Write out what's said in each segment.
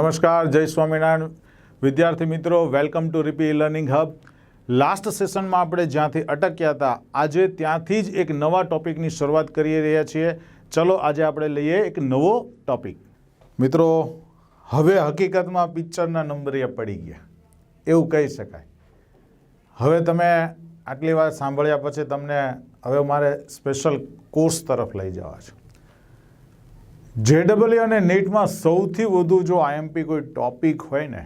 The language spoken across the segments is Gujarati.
નમસ્કાર, જય સ્વામિનારાયણ. વિદ્યાર્થી મિત્રો welcome to રીપી learning hub last સેશનમાં આપણે જ્યાંથી અટક્યા હતા, આજે ત્યાંથી જ એક નવા ટોપિકની શરૂઆત કરી રહ્યા છીએ. ચલો, આજે આપણે લઈએ એક નવો ટોપિક મિત્રો, હવે હકીકતમાં પિક્ચરના નંબરે પડી ગયા. એવું કહી શકાય. હવે તમે આટલી વાત સાંભળ્યા પછી તમને હવે મારે સ્પેશિયલ કોર્સ તરફ લઈ જવા છે. જેડબલ્યુ અને નીટમાં સૌથી વધુ જો આઈએમપી કોઈ ટોપિક હોય ને,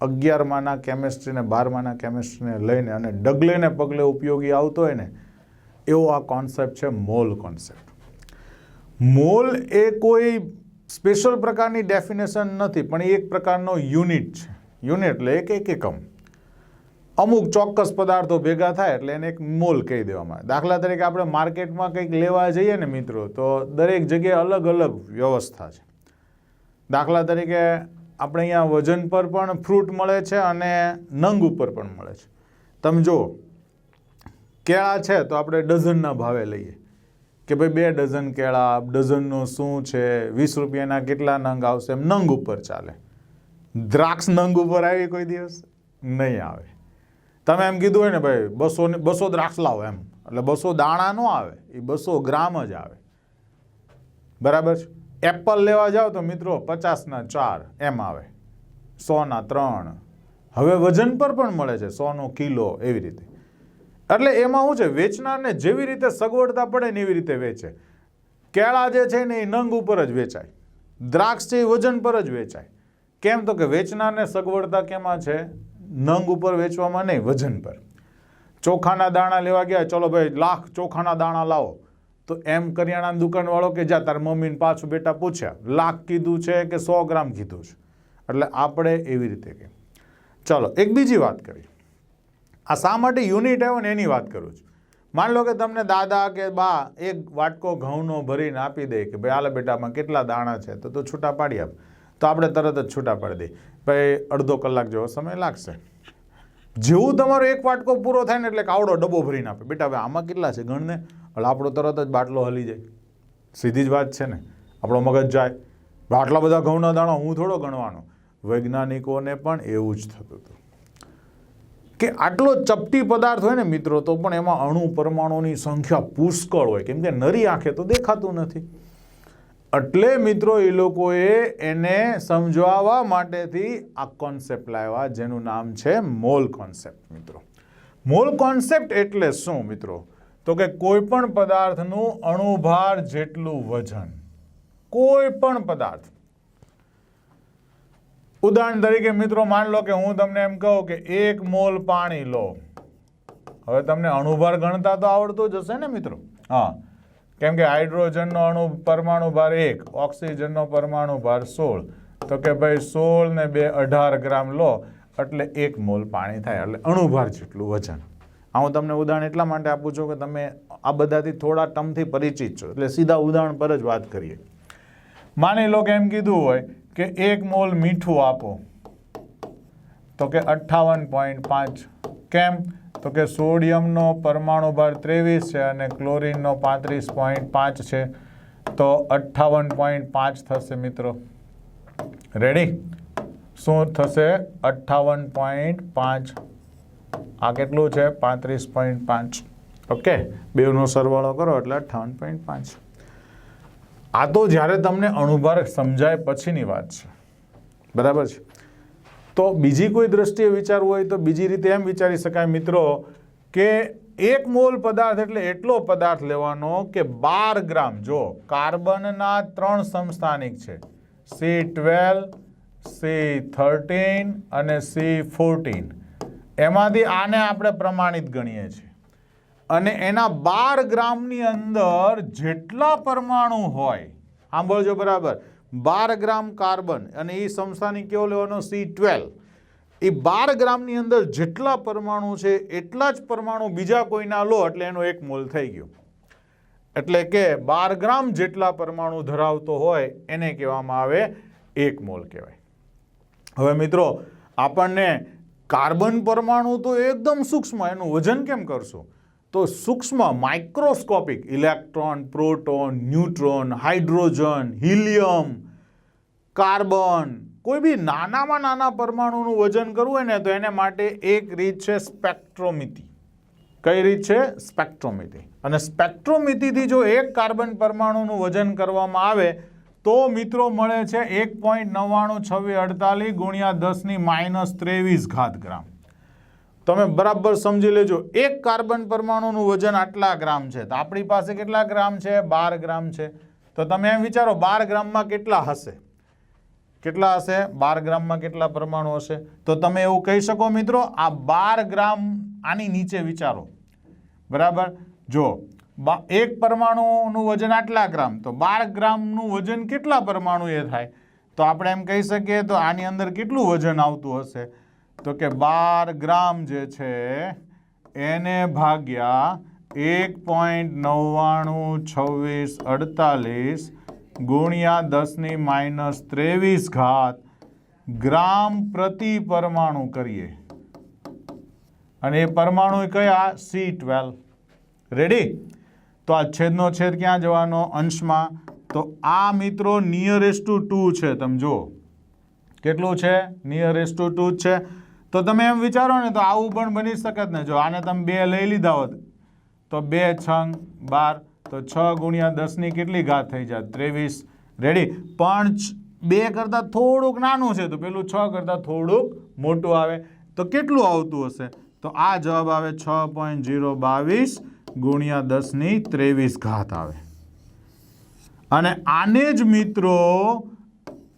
અગિયારમાંના કેમેસ્ટ્રીને બારમાંના કેમેસ્ટ્રીને લઈને અને ડગલેને પગલે ઉપયોગી આવતો હોય ને, એવો આ કોન્સેપ્ટ છે મોલ કોન્સેપ્ટ મોલ એ કોઈ સ્પેશિયલ પ્રકારની ડેફિનેશન નથી, પણ એ એક પ્રકારનો યુનિટ છે. યુનિટ એટલે એક એકમ. અમુક ચોક્કસ પદાર્થો ભેગા થાય એટલે એને એક મોલ કહી દેવામાં આવે. દાખલા તરીકે આપણે માર્કેટમાં કંઈક લેવા જઈએ ને મિત્રો, તો દરેક જગ્યાએ અલગ અલગ વ્યવસ્થા છે. દાખલા તરીકે આપણે અહીંયા વજન પર પણ ફ્રૂટ મળે છે અને નંગ ઉપર પણ મળે છે. તમે જુઓ, કેળા છે તો આપણે ડઝનના ભાવે લઈએ. કે ભાઈ બે ડઝન કેળા, ડઝનનો શું છે, વીસ રૂપિયાના કેટલા નંગ આવશે એમ નંગ ઉપર ચાલે. દ્રાક્ષ નંગ ઉપર આવી કોઈ દિવસ? નહીં આવે. તમે એમ કીધું હોય ને ભાઈ, બસો બસો દ્રાક્ષ લાવો એમ. એટલે બસો દાણા ન આવે, એ બસો ગ્રામ જ આવે. બરાબર એપલ લેવા જાઓ તો મિત્રો પચાસના ચાર એમ આવે. સોના ત્રણ. હવે વજન પર પણ મળે છે સોનો કિલો એવી રીતે. એટલે એમાં શું છે? વેચનારને જેવી રીતે સગવડતા પડે ને એવી રીતે વેચે. કેળા જે છે ને એ નંગ ઉપર જ વેચાય. દ્રાક્ષ છે એ વજન પર જ વેચાય. કેમ? તો કે વેચનારને સગવડતા કેમાં છે? નંગ ઉપર વેચવામાં નહીં, વજન પર. ચોખાના દાણા લેવા ગયા, ચલો ભાઈ, લાખ ચોખાના દાણા લાવો. તો એમ કરિયાણા દુકાનવાળો કે, જા, તાર મમ્મીને પાછું બેટા પૂછ્યા. લાખ કીધું છે કે, સો ગ્રામ કીધું છે. એટલે આપણે એવી રીતે કે. ચલો, એક બીજી વાત કરી આ શા માટે યુનિટ આવ્યો ને એની વાત કરું છું. માની લો કે તમને દાદા કે બા એક વાટકો ઘઉંનો ભરીને આપી દે કે, ભાઈ આલે બેટામાં કેટલા દાણા છે? તો તો છૂટા પાડી આપ. તો આપણે તરત જ છૂટા પાડી દઈએ. ભાઈ, અડધો કલાક જેવો સમય લાગશે. જેવું તમારો એક વાટકો પૂરો થાય ને એટલે કાવડો ડબ્બો ભરીને આપે. બેટા, હવે આમાં કેટલા છે ગણને? એટલે આપણો તરત જ બાટલો હલી જાય. સીધી જ વાત છે ને. આપણો મગજ જાય. આટલા બધા ઘઉંના દાણા હું થોડો ગણવાનો? વૈજ્ઞાનિકોને પણ એવું જ થતું હતું. કે આટલો ચપટી પદાર્થ હોય ને મિત્રો, તો પણ એમાં અણુ પરમાણુની સંખ્યા પુષ્કળ હોય. કેમ કે નરી આંખે તો દેખાતું નથી. એટલે મિત્રો એ લોકોએ એને સમજાવવા માટેથી આ કોન્સેપ્ટ લાવ્યા, જેનું નામ છે મોલ કોન્સેપ્ટ મિત્રો. મોલ કોન્સેપ્ટ એટલે શું, મિત્રો? તો કે કોઈપણ પદાર્થનું અણુભાર જેટલું વજન, કોઈ પણ પદાર્થ. ઉદાહરણ તરીકે, મિત્રો, માન લો કે હું તમને એમ કહું કે એક મોલ પાણી લો. હવે તમને અણુભાર ગણતા તો આવડતું જ હશે ને, મિત્રો? હા. કેમ કે હાઇડ્રોજનનો અણુ પરમાણુ ભાર એક, ઓક્સિજનનો પરમાણુ ભાર સોળ. તો કે ભાઈ સોળ ને બે અઢાર ગ્રામ લો, એટલે એક મોલ પાણી થાય, એટલે અણુભાર જેટલું વજન. આ હું તમને ઉદાહરણ એટલા માટે આપું છું કે તમે આ બધાથી થોડા ટર્મથી પરિચિત છો, એટલે સીધા ઉદાહરણ પર જ વાત કરીએ. માની લો કે એમ કીધું હોય કે એક મોલ મીઠું આપો, તો કે અઠ્ઠાવન પોઈન્ટ પાંચ. કેમ? તો કે સોડિયમનો પરમાણુ ભાર ત્રેવીસ છે અને ક્લોરિનનો પાંત્રીસ પોઈન્ટ પાંચ છે. તો અઠ્ઠાવન પોઈન્ટ પાંચ થશે મિત્રો. રેડી શું થશે? અઠ્ઠાવન પોઈન્ટ પાંચ. આ કેટલું છે? પાંત્રીસ પોઈન્ટ પાંચ. ઓકે બેનો સરવાળો કરો એટલે અઠ્ઠાવન પોઈન્ટ પાંચ. આ તો જ્યારે તમને અણુભાર સમજાય પછીની વાત છે. બરાબર છે? તો બીજી કોઈ દ્રષ્ટિએ વિચારવું હોય તો બીજી રીતે એમ વિચારી શકાય મિત્રો કે એક મોલ પદાર્થ એટલે એટલો પદાર્થ લેવાનો કે બાર ગ્રામ. જો કાર્બનના ત્રણ સંસ્થાનિક છે. સી ટ્વેલ્વ, સી થર્ટીન અને સી ફોર્ટીન. એમાંથી આને આપણે પ્રમાણિત ગણીએ છીએ. અને એના બાર ગ્રામની અંદર જેટલા પરમાણુ હોય, સાંભળજો બરાબર બાર ગ્રામ કાર્બન અને એ સંસ્થાની કેવો લેવાનો? C twelve. એ બાર ગ્રામની અંદર જેટલા પરમાણુ છે, એટલા જ પરમાણુ બીજા કોઈના લો, એટલે એનો એક મોલ થઈ ગયો. એટલે કે બાર ગ્રામ જેટલા પરમાણુ ધરાવતો હોય, એને કહેવામાં આવે એક મોલ કહેવાય. હવે મિત્રો, આપણને કાર્બન પરમાણુ તો એકદમ સૂક્ષ્મ, એનું વજન કેમ કરશું? તો સૂક્ષ્મ microscopic electron, proton, neutron, hydrogen, helium, carbon, કોઈ બી નાનામાં નાના પરમાણુનું વજન કરવું હોય ને તો એને માટે એક રીત છે સ્પેક્ટ્રોમિતિ. કઈ રીત છે? સ્પેક્ટ્રોમિતિ. અને સ્પેક્ટ્રોમિતિથી જો એક કાર્બન પરમાણુનું વજન કરવામાં આવે, તો મિત્રો મળે છે એક પોઈન્ટ નવ્વાણું છવ્વીસ અડતાલીસ ગુણ્યા દસની માઇનસ ત્રેવીસ ઘાત ગ્રામ. તમે બરાબર સમજી લેજો. એક કાર્બન પરમાણુનું વજન આટલા ગ્રામ છે. તો આપણી પાસે કેટલા ગ્રામ છે? બાર ગ્રામ છે. તો તમે એમ વિચારો, બાર ગ્રામમાં કેટલા હશે? કેટલા હશે? બાર ગ્રામમાં કેટલા પરમાણુ હશે? તો તમે એવું કહી શકો મિત્રો, આ બાર ગ્રામ આની નીચે વિચારો. બરાબર? જો એક પરમાણુનું વજન આટલા ગ્રામ, તો બાર ગ્રામનું વજન કેટલા પરમાણુ એ થાય? તો આપણે એમ કહી શકીએ, તો આની અંદર કેટલું વજન આવતું હશે? તો કે બાર ગ્રામ જે છે, એને ભાગ્યા એક પોઈન્ટ નવ્વાણું છવ્વીસ અડતાલીસ ગુણ્યા દસની માઇનસ ત્રેવીસ ઘાત ગ્રામ પ્રતિ પરમાણુ કરીએ. અને એ પરમાણુ કયા? C twelve. રેડી તો આ છેદનો છેદ ક્યાં જવાનો અંશમાં? તો આ મિત્રો નિયરેસ્ટ ટુ ટુ છે, તમે જુઓ. કેટલું છે? નિયરેસ્ટ ટુ ટુ છે. તો તમે એમ વિચારો ને, તો આવું પણ બની શકે જ ને. જો આને તમે બે લઈ લીધા હોત, તો બે છંગ બાર, તો છ ગુણ્યા દસની કેટલી ઘાત થઈ જાય ત્રેવીસ. રેડી પણ બે કરતાં થોડુંક નાનું છે, તો પેલું છ કરતાં થોડુંક મોટું આવે. તો કેટલું આવતું હશે? તો આ જવાબ આવે છ પોઈન્ટ જીરો બાવીસ ગુણ્યા દસની ત્રેવીસ ઘાત આવે. અને આને જ મિત્રો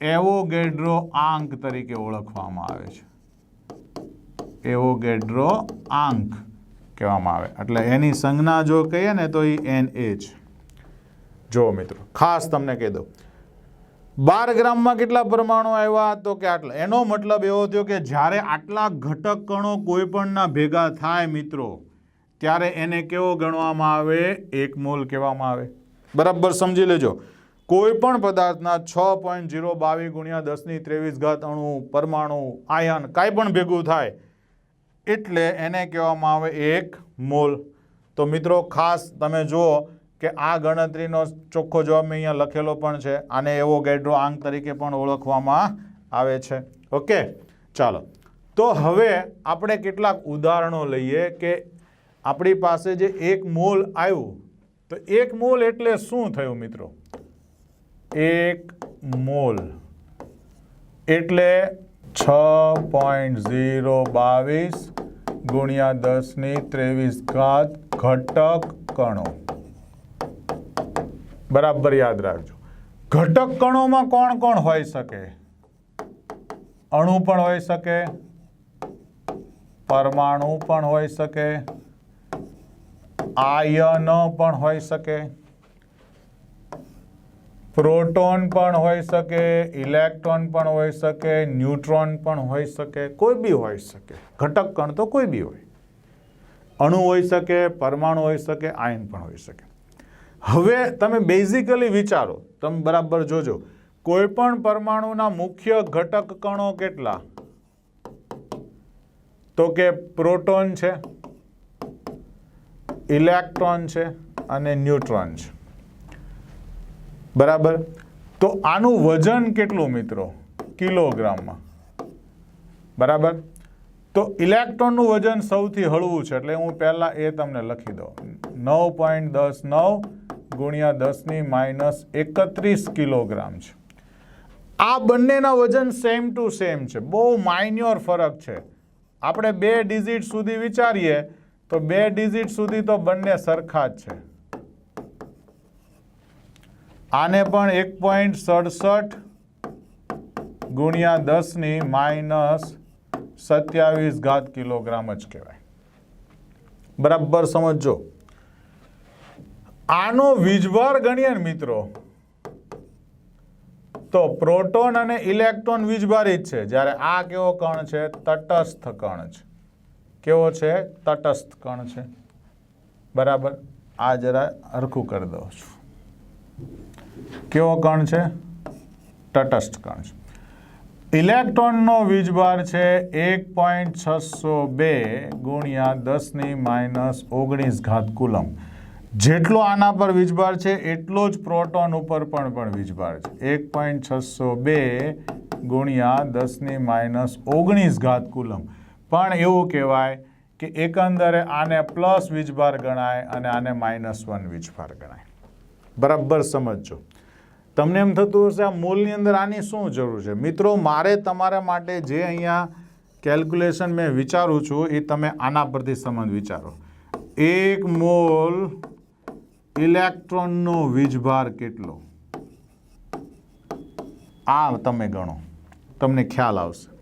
એવોગેડ્રો આંક તરીકે ઓળખવામાં આવે છે. એવોગેડ્રો આંક કહેવામાં આવે. એટલે એની સંજ્ઞા જો કહીએ ને તો એ એન એચ જો. મિત્રો, ખાસ તમને કહી દઉં. બાર ગ્રામમાં કેટલા પરમાણુ આવ્યા? તો કે આટલા. એનો મતલબ એવો થયો કે જ્યારે આટલા ઘટક કણો કોઈ પણના ભેગા થાય મિત્રો, ત્યારે એને કેવો ગણવામાં આવે? એક મોલ કહેવામાં આવે. બરાબર સમજી લેજો. કોઈ પણ પદાર્થના છ પોઈન્ટ જીરો બાવીસ ગુણ્યા દસની ત્રેવીસ ઘાત અણુ, પરમાણુ, આયન, કાંઈ પણ ભેગું થાય એટલે એને કહેવામાં આવે એક મોલ. તો મિત્રો, ખાસ તમે જુઓ કે આ ગણતરીનો ચોખ્ખો જવાબ મેં અહીંયા લખેલો પણ છે. આને એવો ગેડ્રો આંક તરીકે પણ ઓળખવામાં આવે છે. ઓકે, ચાલો. તો હવે આપણે કેટલાક ઉદાહરણો લઈએ કે આપણી પાસે જે એક મોલ આવ્યું. તો એક મોલ એટલે શું થયું મિત્રો? એક મોલ. એટલે છ પોઈન્ટ ઝીરો બાવીસ ગુણ્યા દસની ત્રેવીસ ઘાત ઘટક કણો. બરાબર યાદ રાખજો. ઘટક કણોમાં કોણ કોણ હોઈ શકે? અણુ પણ હોઈ શકે, પરમાણુ પણ હોઈ શકે, આયન પણ હોઈ શકે. પ્રોટોન પણ હોઈ શકે, ઇલેક્ટ્રોન પણ હોઈ શકે, ન્યુટ્રોન પણ હોઈ શકે, કોઈ બી હોઈ શકે. ઘટક કણ તો કોઈ બી હોય. અણુ હોઈ શકે, પરમાણુ હોઈ શકે, આયન પણ હોઈ શકે. હવે તમે બેઝિકલી વિચારો, તમે બરાબર જોજો કોઈ પણ પરમાણુના મુખ્ય ઘટક કણો કેટલા? તો કે પ્રોટોન છે, ઇલેક્ટ્રોન છે, અને ન્યુટ્રોન છે. બરાબર? તો આનું વજન કેટલું મિત્રો? કિલોગ્રામમાં. બરાબર? તો ઇલેક્ટ્રોનનું વજન સૌથી હળવું છે, એટલે હું પહેલાં એ તમને લખી દઉં. નવ પોઈન્ટ દસ નવ ગુણ્યા દસની માઇનસ એકત્રીસ કિલોગ્રામ છે. આ બંનેના વજન સેમ ટુ સેમ છે. બહુ માઇન્યોર ફરક છે. આપણે બે ડિજિટ સુધી વિચારીએ, તો બે ડિજિટ સુધી તો બંને સરખા જ છે. આને પણ એક પોઈન્ટ સડસઠ ગુણ્યા દસની માઇનસ સત્યાવીસ ઘાત કિલોગ્રામ જ કહેવાય. બરાબર સમજો આનો વીજભાર ગણીએ ને મિત્રો, તો પ્રોટોન અને ઇલેક્ટ્રોન વીજભારિત છે. જ્યારે આ કેવો કણ છે? તટસ્થ કણ છે. કેવો છે? તટસ્થ કણ છે. બરાબર? આ જરા હરખું કરી દઉં છું. કેવો કણ છે? તટસ્થ કણ છે. ઇલેક્ટ્રોનનો વીજભાર છે એક પોઈન્ટ છસો બે ગુણ્યા દસની માઇનસ ઓગણીસ ઘાત કુલમ જેટલો આના પર વીજભાર છે, એટલો જ પ્રોટોન ઉપર પણ પણ વીજભાર છે. એક પોઈન્ટ છસો બે ગુણ્યા દસની માઇનસ ઓગણીસ ઘાત કુલમ પણ એવું કહેવાય કે એકંદરે આને પ્લસ વીજભાર ગણાય અને આને માઇનસ વન વીજભાર ગણાય. બરાબર સમજજો. તમને એમ થતું હશે, આ મૂલની અંદર આની શું જરૂર છે? મિત્રો, મારે તમારા માટે જે અહીંયા કેલ્ક્યુલેશન મેં વિચારું છું, એ તમે આના પરથી સંબંધ વિચારો. એક મોલ ઇલેક્ટ્રોનનો વીજભાર કેટલો? આ તમે ગણો. તમને ખ્યાલ આવશે.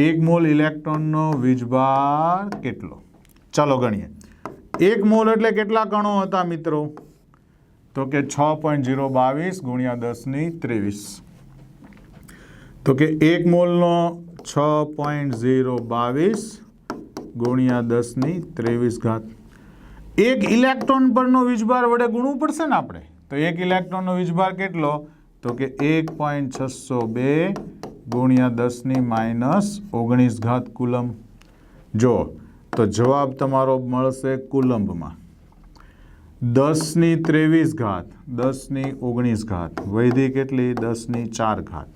એક મોલ ઇલેક્ટ્રોનનો વીજભાર કેટલો? ચાલો ગણીએ. એક મોલ એટલે કેટલા કણો હતા મિત્રો? તો કે છ પોઈન્ટ જીરો બાવીસ ગુણ્યા દસની ત્રેવીસ. તો કે એક મોલનો છ પોઈન્ટ ઝીરો બાવીસ ગુણ્યા દસની ત્રેવીસ ઘાત. એક ઇલેક્ટ્રોન પરનો વીજભાર વડે ગુણવું પડશે ને આપણે? તો એક ઇલેક્ટ્રોનનો વીજભાર કેટલો? તો કે એક પોઈન્ટ છસો બે ગુણ્યા દસની માઇનસ ઓગણીસ ઘાત કુલમ જો, તો જવાબ તમારો મળશે કુલંબમાં. દસની ત્રેવીસ ઘાત, દસની ઓગણીસ ઘાત વૈધી કેટલી દસની ચાર ઘાત.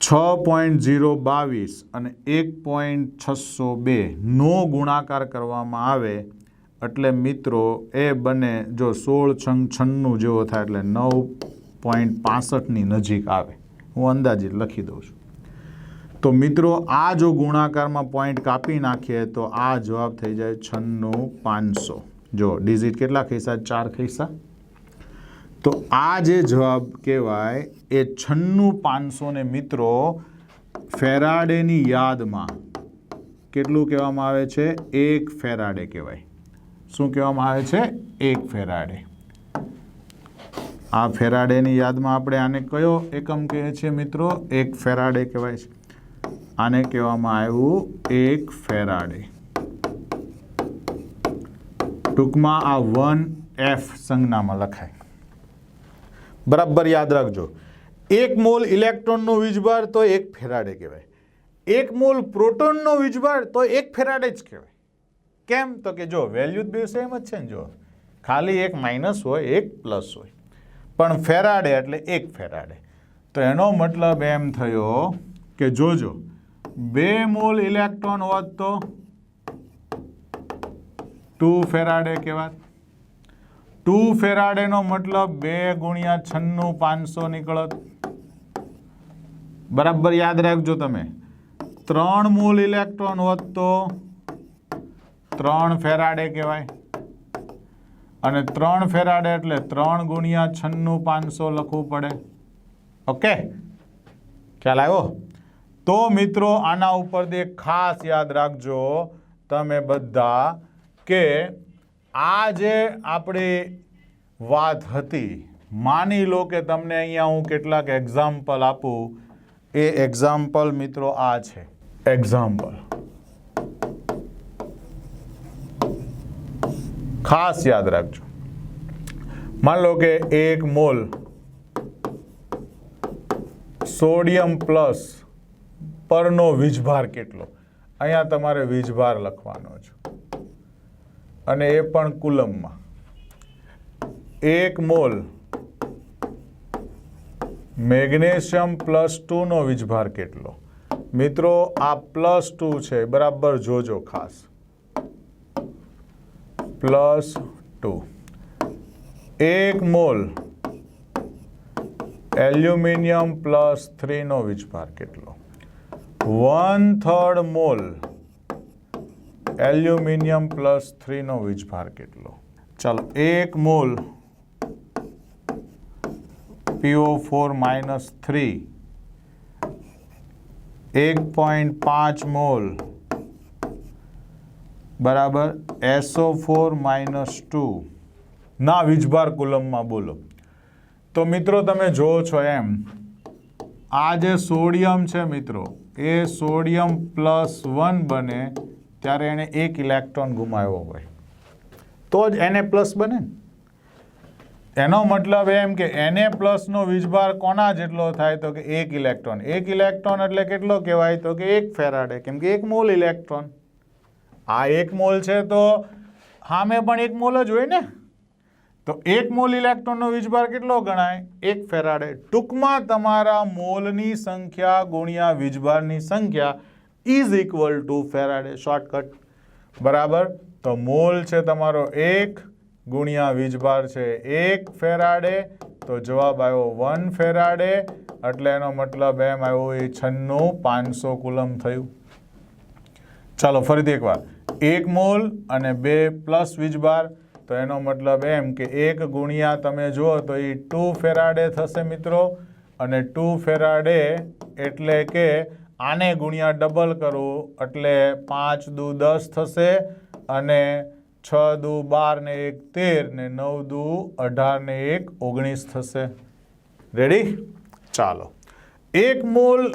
છ પોઈન્ટ ઝીરો બાવીસ અને એક પોઈન્ટ છસો બે નો ગુણાકાર કરવામાં આવે એટલે મિત્રો એ બને જો સોળ છંગ છન્નું જેવો થાય એટલે નવ પોઈન્ટ પાસઠની નજીક આવે. હું અંદાજિત લખી દઉં છું. તો મિત્રો, આ જો ગુણાકારમાં પોઈન્ટ કાપી નાખીએ તો આ જવાબ થઈ જાય છન્નું પાંચસો. જો ડિઝિટ કેટલા ખિસ્સા? ચાર ખિસ્સા. તો આ જે જવાબ કહેવાય, એ છન્નું પાંચસોને મિત્રો, ફેરાડેની યાદમાં કેટલું કહેવામાં આવે છે? એક ફેરાડે કહેવાય. શું કહેવામાં આવે છે? એક ફેરાડે. આ ફેરાડેની યાદમાં આપણે આને કયો એકમ કહે છે મિત્રો? એક ફેરાડે કહેવાય છે. આને કહેવામાં આવ્યું એક ફેરાડે. ટૂંકમાં આ વન એફ સંજ્ઞામાં લખાય. બરાબર યાદ રાખજો. એક મોલ ઇલેક્ટ્રોનનો વીજભાર તો એક ફેરાડે કહેવાય. એક મોલ પ્રોટોનનો વીજભાર તો એક ફેરાડે જ કહેવાય. કેમ? તો કે જો વેલ્યુ બે સેમ જ છે ને જો. ખાલી એક માઇનસ હોય, એક પ્લસ હોય. પણ ફેરાડે એટલે એક ફેરાડે. તો એનો મતલબ એમ થયો કે જોજો. બે મોલ ઇલેક્ટ્રોન હોત તો ટુ ફેરાડે કહેવાત. ટુ ફેરાડેનો મતલબ બે ગુણ્યા છન્નું પાંચસો નીકળત. બરાબર યાદ રાખજો તમે. ત્રણ મૂલ ઇલેક્ટ્રોન હોત તો ત્રણ ફેરાડે કહેવાય. અને ત્રણ ફેરાડે એટલે ત્રણ ગુણ્યા છન્નું પાંચસો લખવું પડે. ઓકે? ખ્યાલ આવ્યો? તો મિત્રો, આના ઉપરથી એક ખાસ યાદ રાખજો તમે બધા કે આ જે આપણી વાત હતી, માની લો કે તમને અહીંયા હું કેટલાક એક્ઝામ્પલ આપું, એ એક્ઝામ્પલ મિત્રો આ છે. એક્ઝામ્પલ ખાસ યાદ રાખજો. માન લો કે એક મોલ સોડિયમ પ્લસ પરનો વીજભાર કેટલો? અહીંયા તમારે વીજભાર લખવાનો છે. અને એ પણ કુલમમાં. એક મોલ મેગ્નેશિયમ પ્લસ ટુનો વીજભાર કેટલો? મિત્રો, આ પ્લસ ટુ છે, બરાબર જોજો ખાસ. Plus two. એક મોલ એલ્યુમિનિયમ પ્લસ થ્રીનો વીજભાર કેટલો? One third mole. Aluminium plus થ્રીનો વીજભાર કેટલો? ચાલો, એક mole. PO four minus three. એક પોઈન્ટ પાંચ મોલ. બરાબર, એસો ફોર માઇનસ ટુ. ના, વીજભાર કુલમમાં બોલો. તો મિત્રો, તમે જુઓ છો એમ. આ જે સોડિયમ છે મિત્રો એ સોડિયમ પ્લસ વન બને ત્યારે એણે એક ઇલેક્ટ્રોન ગુમાવ્યો હોય. તો જ એને પ્લસ બને. એનો મતલબ એમ કે એને પ્લસનો વીજભાર કોના જેટલો થાય તો કે એક ઇલેક્ટ્રોન. એક ઇલેક્ટ્રોન એટલે કેટલો કહેવાય? તો કે એક ફેરાડે. કેમ કે એક મોલ ઇલેક્ટ્રોન. આ એક મોલ છે તો સામે પણ એક મોલ જ હોય ને? તો એક મોલ ઇલેક્ટ્રોનનો વીજભાર કેટલો ગણાય? એક ફેરાડે. ટૂંકમાં તમારા મોલની સંખ્યા ગુણ્યા વીજભારની સંખ્યા is equal to faraday. Shortcut બરાબર? તો મોલ છે તમારો એક ગુણ્યા વીજભાર છે એક ફેરાડે. તો જવાબ આવ્યો વન ફેરાડે. એટલે એનો મતલબ એમ આવ્યો એ છન્નું પાંચસો કુલમ થયું. ચાલો ફરીથી એકવાર. એક મોલ અને બે પ્લસ વીજભાર તો એનો મતલબ એમ કે એક ગુણ્યા તમે જુઓ તો એ ટુ ફેરાડે થશે મિત્રો. અને ટુ ફેરાડે એટલે કે આને ગુણ્યા ડબલ કરવું એટલે પાંચ દુ દસ થશે અને છ દુ બાર ને એક તેર ને નવ દુ અઢાર ને એક ઓગણીસ થશે. રેડી ચાલો. એક mole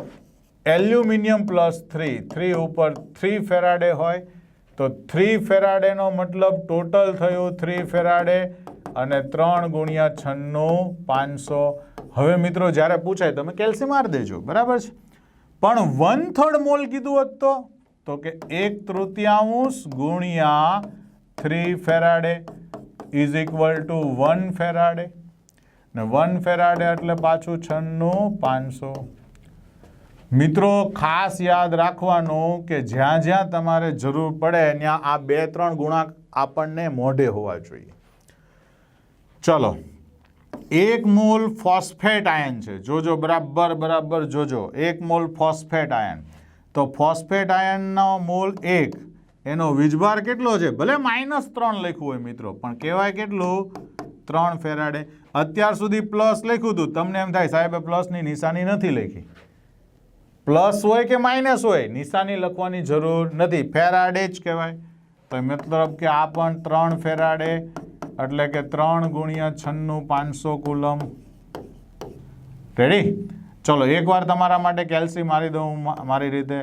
aluminium plus three. Three ઉપર થ્રી ફેરાડે હોય. તો થ્રી ફેરાડેનો મતલબ ટોટલ થયું થ્રી ફેરાડે અને ત્રણ ગુણ્યા છન્નું પાંચસો. હવે મિત્રો જ્યારે પૂછાય તમે કેલ્સી મારી દેજો, બરાબર છે? પણ વન થર્ડ મોલ કીધું હોત તો? તો કે એક તૃતીયાંશ ગુણ્યા three faraday is equal to one faraday. ને વન ફેરાડે એટલે પાછું છન્નું પાંચસો. મિત્રો, ખાસ યાદ રાખવાનું કે જ્યાં જ્યાં તમારે જરૂર પડે, ત્યાં આ બે, ત્રણ ગુણાંક આપણને મોઢે હોવા જોઈએ. ચલો. એક મોલ ફોસ્ફેટ આયન છે. જોજો, બરાબર બરાબર, જોજો. એક મોલ ફોસ્ફેટ આયન. તો ફોસ્ફેટ આયનનો મોલ એક. એનો વીજભાર કેટલો છે? ભલે માઇનસ ત્રણ લખ્યું હોય મિત્રો, પણ કહેવાય કેટલું? ત્રણ ફેરાડે. અત્યાર સુધી પ્લસ લખ્યું હતું. તમને એમ થાય, સાહેબે પ્લસની નિશાની નથી લખી. પ્લસ હોય કે માઇનસ હોય, નિશાની લખવાની જરૂર નથી. ફેરાડે જ કહેવાય. તો મતલબ કે આ પણ ત્રણ ફેરાડે, એટલે કે ત્રણ ગુણ્યા છન્નું પાંચસો કુલમ. રેડી ચલો, એકવાર તમારા માટે કેલ્સી મારી દઉં મારી રીતે.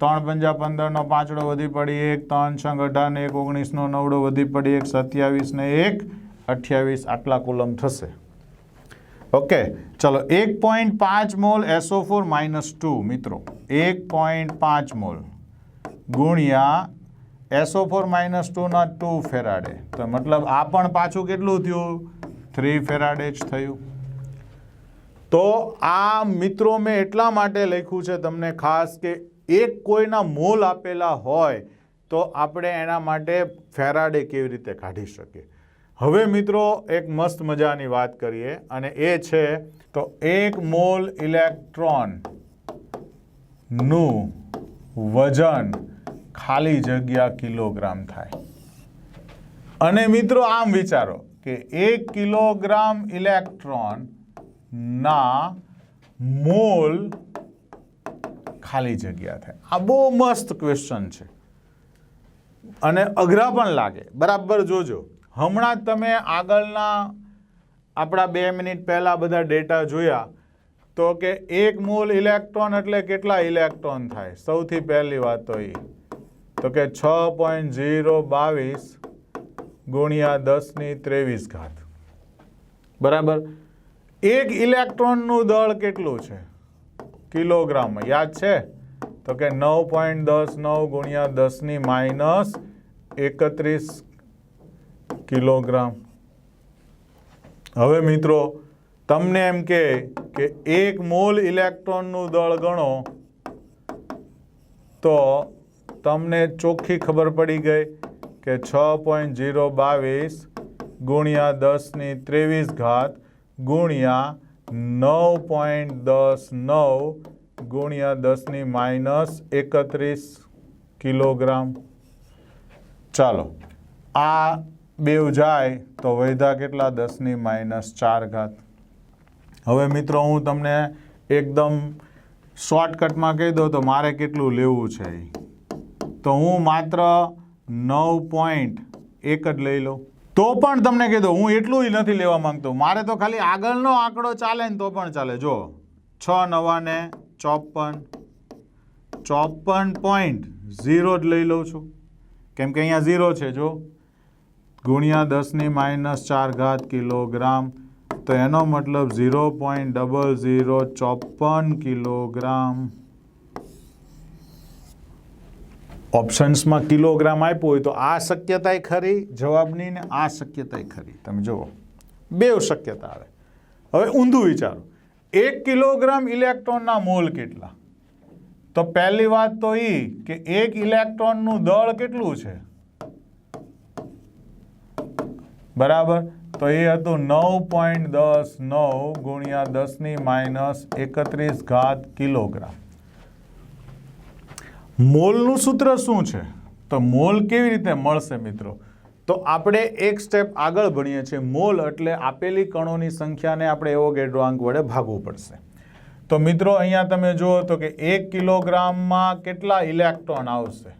ત્રણ પંજા પંદરનો પાંચડો વધી પડી એક, ત્રણ છંગ અઢાર ને એક, ઓગણીસનો નવડો વધી પડી એક, સત્યાવીસ ને એક, અઠ્યાવીસ આટલા કુલમ થશે. ઓકે, ચલો, એક પોઈન્ટ પાંચ mole SO four minus two મિત્રો. એક પોઈન્ટ પાંચ મોલ ગુણ્યા એસો ફોર માઇનસ ટુના ટુ ફેરાડે. તો મતલબ આ પણ પાછું કેટલું થયું? થ્રી ફેરાડે જ થયું. તો આ મિત્રો મેં એટલા માટે લખ્યું છે તમને ખાસ કે એક કોઈના મોલ આપેલા હોય તો આપણે એના માટે ફેરાડે કેવી રીતે કાઢી શકીએ? હવે મિત્રો એક મસ્ત મજાની વાત કરીએ અને એ છે તો એક મોલ ઇલેક્ટ્રોનનું વજન ખાલી જગ્યા કિલોગ્રામ થાય. અને મિત્રો આમ વિચારો કે એક કિલોગ્રામ ઇલેક્ટ્રોન ના મોલ ખાલી જગ્યા થાય. આ બહુ મસ્ત ક્વેશ્ચન છે. અને અઘરા પણ લાગે. બરાબર જોજો. હમણાં જ તમે આગળના આપણા બે મિનિટ પહેલાં બધા ડેટા જોયા તો કે એક મૂળ ઇલેક્ટ્રોન એટલે કેટલા ઇલેક્ટ્રોન થાય? સૌથી પહેલી વાત તો એ. તો કે છ પોઈન્ટ ઝીરો બાવીસ ગુણ્યા દસની ત્રેવીસ ઘાત. બરાબર? એક ઇલેક્ટ્રોનનું દળ કેટલું છે? કિલોગ્રામ, યાદ છે? તો કે નવ પોઈન્ટ દસ નવ ગુણ્યા દસની માઇનસ એકત્રીસ કિલોગ્રામ. હવે મિત્રો, તમને એમ કે કે એક મોલ ઇલેક્ટ્રોનનું દળ ગણો, તો તમને ચોખ્ખી ખબર પડી ગઈ કે છ પોઈન્ટ જીરો બાવીસ ગુણ્યા દસની ત્રેવીસ ઘાત ગુણ્યા નવ પોઈન્ટ દસ નવ ગુણ્યા દસની માઇનસ એકત્રીસ કિલોગ્રામ. ચાલો, આ બેવ જાય તો વૈધા કેટલા? દસની માઇનસ ચાર ઘાત. હવે મિત્રો, હું તમને એકદમ શોર્ટકટમાં કહી દઉં તો મારે કેટલું લેવું છે તો હું માત્ર નવ પોઈન્ટ એક જ લઈ લઉં. તો પણ તમને કહી દઉં, હું એટલું નથી લેવા માંગતો. મારે તો ખાલી આગળનો આંકડો ચાલે ને તો પણ ચાલે. જો છ નવાને ચોપન ચોપન પોઈન્ટ ઝીરો જ લઈ લઉં છું. કેમ કે અહીંયા ઝીરો છે જો ગુણ્યા દસની માઇનસ ચાર ઘાત કિલોગ્રામ, તો એનો મતલબ ઝીરો પોઈન્ટ ડબલ ઝીરો ચોપન કિલોગ્રામ. ઓપ્શન્સમાં કિલોગ્રામ આપ્યો હોય તો આ શક્યતાય ખરી? જવાબની ને આ શક્યતાય ખરી? તમે જુઓ. બે શક્યતા આવે. હવે ઊંધું વિચારો. એક કિલોગ્રામ ઇલેક્ટ્રોનના મોલ કેટલા? તો પહેલી વાત તો એ કે એક ઇલેક્ટ્રોનનું દળ કેટલું છે? બરાબર? તો એ હતું નવ પોઈન્ટ દસ નવ ગુણ્યા દસની માઇનસ એકત્રીસ ઘાત કિલોગ્રામ. મોલનું સૂત્ર શું છે? તો મોલ કેવી રીતે મળશે મિત્રો? તો આપણે એક સ્ટેપ આગળ ભણીએ છીએ. મોલ એટલે આપેલી કણોની સંખ્યાને આપણે એવો ગેડવાંક વડે ભાગવું પડશે. તો મિત્રો અહીંયા તમે જુઓ તો કે એક કિલોગ્રામમાં કેટલા ઇલેક્ટ્રોન આવશે?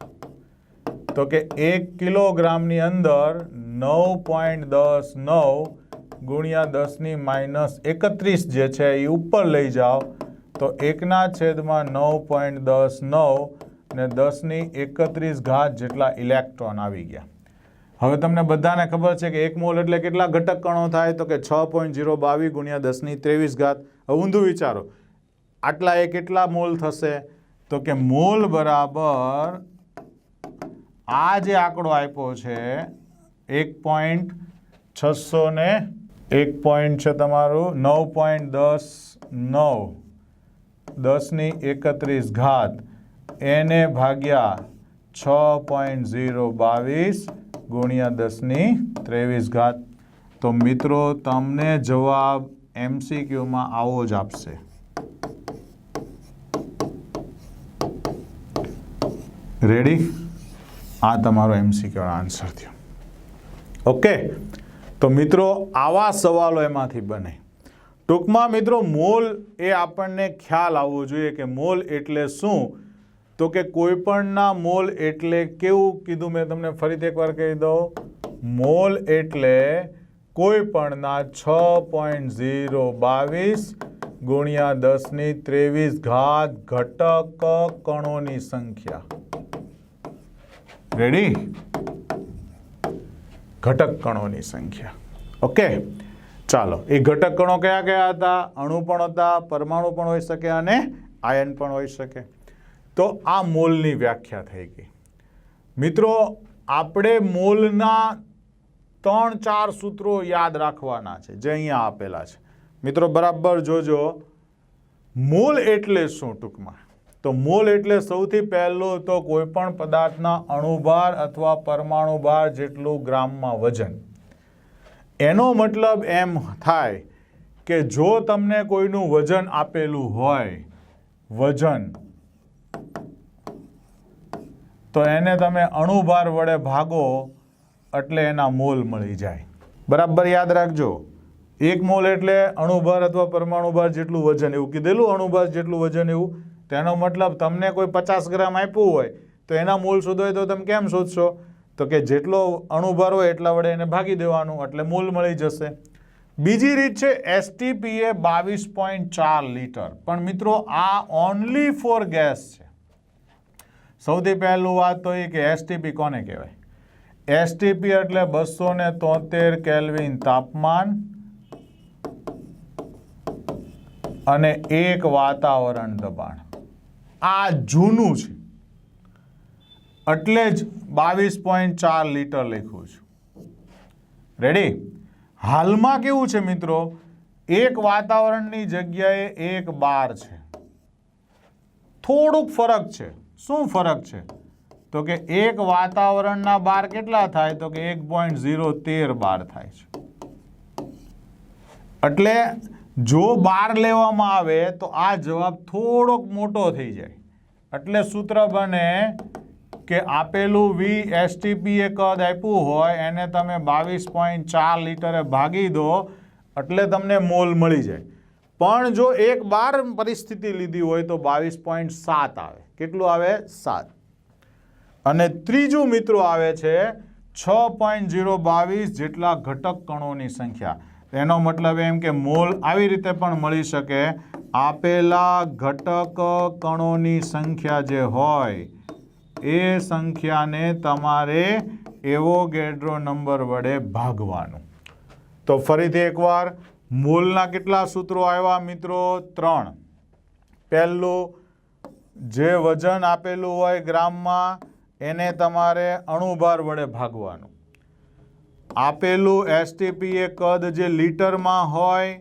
તો કે એક કિલોગ્રામની અંદર નવ પોઈન્ટ દસ નવ ગુણ્યા દસની માઇનસ એકત્રીસ જે છે એ ઉપર લઈ જાઓ, તો એકના છેદમાં નવ પોઈન્ટ દસ નવ ને દસની એકત્રીસ ઘાત જેટલા ઇલેક્ટ્રોન આવી ગયા. હવે તમને બધાને ખબર છે કે એક મોલ એટલે કેટલા ઘટક કણો થાય? તો કે છ પોઈન્ટ જીરો બાવીસ ગુણ્યા દસની ત્રેવીસ ઘાત. ઊંધું વિચારો, આટલા એ કેટલા મોલ થશે? તો કે મોલ બરાબર આ જે આંકડો આપ્યો છે એક પોઈન્ટ છસો ને એક પોઈન્ટ છે તમારું, નવ પોઈન્ટ દસ, નવ. દસની એકત્રીસ ઘાત એને ભાગ્યા છ પોઈન્ટ ઝીરો બાવીસ ગુણ્યા દસની ત્રેવીસ ઘાત. તો મિત્રો, તમને જવાબ એમસીક્યુમાં આવો જ આપશે. રેડી આ તમારો એમસીક્યુ આન્સર થયો. ઓકે? તો મિત્રો, આવા સવાલો એમાંથી બને. ટૂંકમાં મિત્રો, મોલ એ આપણને ખ્યાલ આવવો જોઈએ કે મોલ એટલે શું? તો કે કોઈપણના મોલ એટલે કેવું કીધું મેં તમને? ફરીથી એકવાર કહી દઉં. મોલ એટલે કોઈપણના છ પોઈન્ટ ઝીરો બાવીસ ગુણ્યા દસની ત્રેવીસ ઘાત ઘટક કણોની સંખ્યા. રેડી ઘટક કણોની સંખ્યા. ઓકે ચાલો. એ ઘટક કણો કયા કયા હતા? અણુ પણ હતા, પરમાણુ પણ હોઈ શકે અને આયન પણ હોઈ શકે. તો આ મોલની વ્યાખ્યા થઈ ગઈ. મિત્રો, આપણે મોલના ત્રણ ચાર સૂત્રો યાદ રાખવાના છે, જે અહીંયા આપેલા છે. મિત્રો, બરાબર જોજો. મોલ એટલે શું ટૂંકમાં? તો મોલ એટલે સૌથી પહેલું તો કોઈ પણ પદાર્થના અણુભાર અથવા પરમાણુ ભાર જેટલું ગ્રામમાં વજન. એનો મતલબ એમ થાય કે જો તમને કોઈનું વજન આપેલું હોય, વજન, તો એને તમે અણુભાર વડે ભાગો એટલે એના મોલ મળી જાય. બરાબર યાદ રાખજો. એક મોલ એટલે અણુભાર અથવા પરમાણુભાર જેટલું વજન, એવું કીધેલું અણુભાર જેટલું વજન, એવું તેનો મતલબ તમને કોઈ પચાસ ગ્રામ આપ્યું હોય, તો એના મૂળ શોધો તો તમે કેમ શોધશો? તો કે જેટલો અણુભાર હોય એટલા વડે એને ભાગી દેવાનું, એટલે મૂલ મળી જશે. બીજી રીત છે એસટીપી એ બાવીસ પોઈન્ટ ચાર લીટર. પણ મિત્રો, આ ઓનલી ફોર ગેસ છે. સૌથી પહેલું વાત તો એ કે એસટીપી કોને કહેવાય? એસટીપી એટલે બસો ને તોતેર કેલ્વિન તાપમાન અને એક વાતાવરણ દબાણ. આ જૂનું છે. એટલે જ બાવીસ પોઈન્ટ ચાર લીટર લખ્યું છું. રેડી હાલમાં કેવું છે મિત્રો? એક વાતાવરણની જગ્યાએ એક બાર છે. થોડુંક ફરક છે. શું ફરક છે? તો કે એક વાતાવરણના બાર કેટલા થાય? તો કે એક પોઈન્ટ ઝીરો તેર બાર થાય છે. એટલે જો બાર લેવામાં આવે તો આ જવાબ થોડોક મોટો થઈ જાય. એટલે સૂત્ર બને કે આપેલું વી એસટીપીએ કદ આપ્યું હોય એને તમે બાવીસ પોઈન્ટ ચાર લીટરે ભાગી દો એટલે તમને મોલ મળી જાય. પણ જો એક બાર પરિસ્થિતિ લીધી હોય તો બાવીસ પોઈન્ટ સાત આવે. કેટલું આવે? સાત. અને ત્રીજું મિત્રો આવે છે છ પોઈન્ટ ઝીરો બાવીસ જેટલા ઘટક કણોની સંખ્યા. એનો મતલબ એમ કે મોલ આવી રીતે પણ મળી શકે. આપેલા ઘટક કણોની સંખ્યા જે હોય, એ સંખ્યાને તમારે એવોગેડ્રો નંબર વડે ભાગવાનું. તો ફરીથી એકવાર, મોલના કેટલા સૂત્રો આવ્યા મિત્રો? ત્રણ. પહેલું, જે વજન આપેલું હોય ગ્રામમાં, એને તમારે અણુભાર વડે ભાગવાનું. આપેલું એસટીપી એ કદ જે લીટરમાં હોય,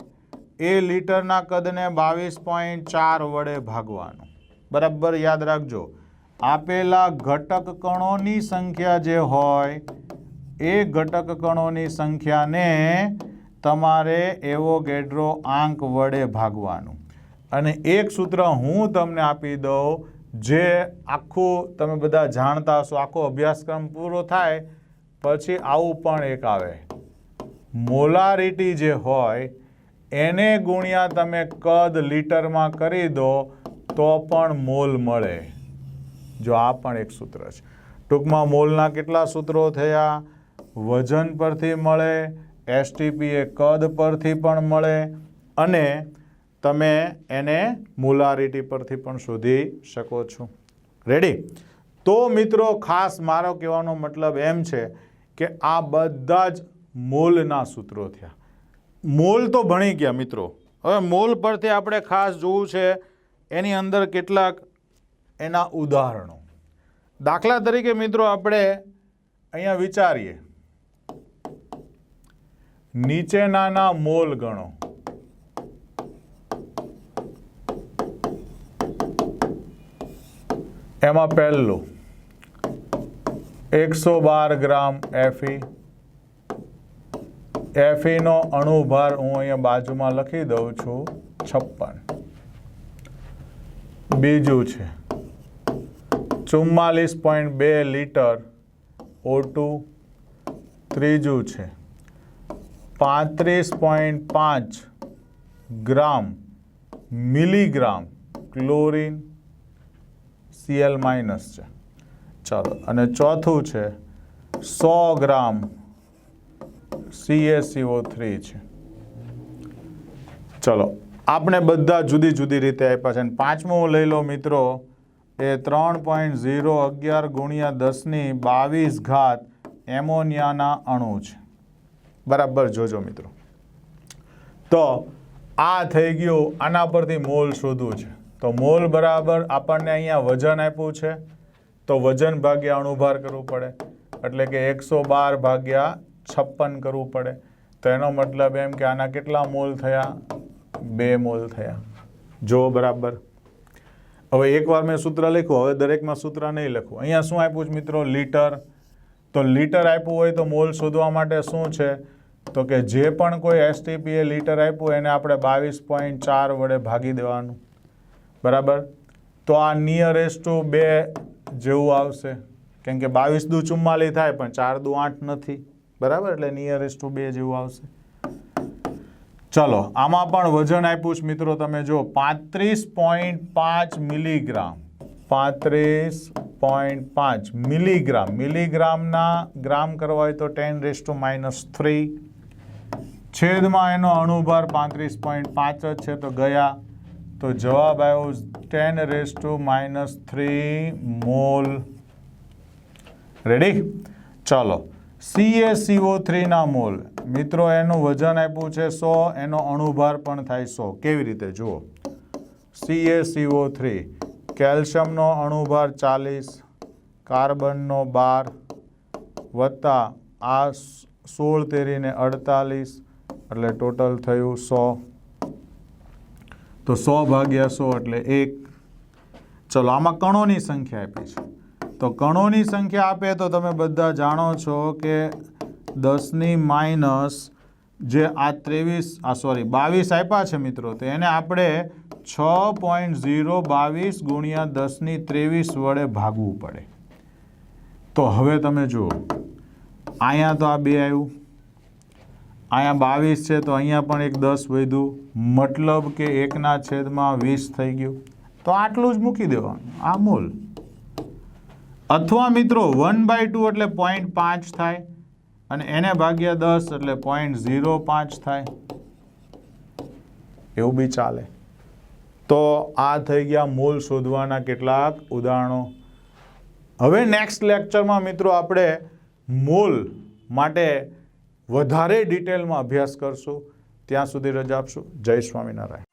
એ લીટરના કદને બાવીસ પોઈન્ટ ચાર વડે ભાગવાનું. બરાબર યાદ રાખજો. આપેલા ઘટક કણોની સંખ્યા જે હોય, એ ઘટક કણોની સંખ્યાને તમારે એવોગેડ્રો આંક વડે ભાગવાનું. અને એક સૂત્ર હું તમને આપી દઉં, જે આખું તમે બધા જાણતા હશો, આખો અભ્યાસક્રમ પૂરો થાય પછી આવું પણ એક આવે. મોલારિટી જે હોય, એને ગુણ્યા તમે કદ લીટરમાં કરી દો, તો પણ મોલ મળે. જો આ પણ એક સૂત્ર છે. ટૂંકમાં મોલના કેટલા સૂત્રો થયા? વજન પરથી મળે એસટીપી એ કદ પરથી પણ મળે, અને તમે એને મોલારિટી પરથી પણ શોધી શકો છો. રેડી તો મિત્રો, ખાસ મારો કહેવાનો મતલબ એમ છે કે આ બધા જ મોલના સૂત્રો થયા. મોલ તો ભણી ગયા મિત્રો. હવે મોલ પરથી આપણે ખાસ જોવું છે, એની અંદર કેટલાક એના ઉદાહરણો. દાખલા તરીકે મિત્રો આપણે અહીંયા વિચારીએ. નીચેનાના મોલ ગણો. એમાં પહેલું એકસો બાર ગ્રામ એફી એફીનો અણુભાર હું અહીંયા બાજુમાં લખી દઉં છું છપ્પન. બીજું છે. ચુમ્માલીસ પોઈન્ટ બે લીટર ઓટુ ત્રીજું છે. પાંત્રીસ પોઈન્ટ પાંચ gram milligram chlorine CL minus છે. ચાલો અને ચોથું છે, સો ગ્રામ સીએસીઓ થ્રી છે. ચલો, આપણે બધા જુદી જુદી રીતે આપ્યા છે. અને પાંચમું લઈ લો મિત્રો, એ ત્રણ પોઈન્ટ ઝીરો અગિયાર ગુણ્યા દસની બાવીસ ઘાત એમોનિયાના અણુ છે. બરાબર જોજો મિત્રો. તો આ થઈ ગયું આના પરથી મોલ શોધવું છે. તો મોલ બરાબર આપણને અહીંયા વજન આપ્યું છે. તો વજન ભાગ્યા અણુભાર કરવું પડે. એટલે કે એકસો બાર ભાગ્યા છપ્પન કરવું પડે. તો એનો મતલબ એમ કે આના કેટલા મોલ થયા? બે મોલ થયા. જો બરાબર. હવે એકવાર મેં સૂત્ર લખ્યું, હવે દરેકમાં સૂત્ર નહીં લખું અહીંયા શું આપ્યું છે મિત્રો? લીટર. તો લીટર આપ્યું હોય તો મોલ શોધવા માટે શું છે? તો કે જે પણ કોઈ એસટીપીએ લીટર આપ્યું એને આપણે બાવીસ પોઈન્ટ ચાર વડે ભાગી દેવાનું. બરાબર? તો આ નિયરેસ્ટ ટુ બે જેવું આવશે. કેમ કે બાવીસ દુ ચુમ્માલી થાય, પણ ચાર દુ આઠ નથી. બરાબર? એટલે નિયરેસ્ટ ટુ બે જેવું આવશે. ચલો, આમાં પણ વજન આપ્યું છે મિત્રો તમે જો, પાંત્રીસ પોઈન્ટ પાંચ મિલીગ્રામ. પાંત્રીસ પોઈન્ટ પાંચ મિલીગ્રામ. મિલીગ્રામના ગ્રામ કરવા હોય તો ten raise two minus three છેદમાં એનો અણુભાર પાંત્રીસ પોઈન્ટ પાંચ જ છે, તો ગયા. તો જવાબ આવ્યો ten raise two minus three mole ready ચલો. સીએસીઓ થ્રીના મોલ મિત્રો, એનું વજન આપ્યું છે સો, એનો અણુભાર પણ થાય સો. કેવી રીતે? જુઓ. સીએસીઓ થ્રી કેલ્શિયમનો અણુભાર ચાલીસ, કાર્બનનો બાર, વત્તા આ સોળ તેરીને અડતાલીસ, એટલે ટોટલ થયું સો. તો સો ભાગ્યા સો એટલે એક. ચલો, આમાં કણોની સંખ્યા આપી છે. તો કણોની સંખ્યા આપે તો તમે બધા જાણો છો કે દસની માઇનસ જે આ ત્રેવીસ, આ સોરી, બાવીસ આપ્યા છે મિત્રો, તો એને આપણે છ પોઈન્ટ ઝીરો બાવીસ ગુણ્યા દસની ત્રેવીસ વડે ભાગવું પડે. તો હવે તમે જુઓ. અહીંયા તો આ બે આવ્યું અહીંયા બાવીસ છે, તો અહીંયા પણ એક દસ વધ્યું. મતલબ કે એકના છેદમાં વીસ થઈ ગયું. તો આટલું જ મૂકી દેવાનું, આ મૂલ. અથવા મિત્રો વન બાય ટુ એટલે પોઈન્ટ પાંચ થાય, અને એને ભાગ્યા દસ એટલે પોઈન્ટ ઝીરો પાંચ થાય. એવું બી ચાલે. તો આ થઈ ગયા મૂલ શોધવાના કેટલાક ઉદાહરણો. હવે નેક્સ્ટ લેક્ચરમાં મિત્રો આપણે મૂલ માટે વધારે ડિટેલમાં અભ્યાસ કરશું ત્યાં સુધી રજા આપશું. જય સ્વામિનારાયણ.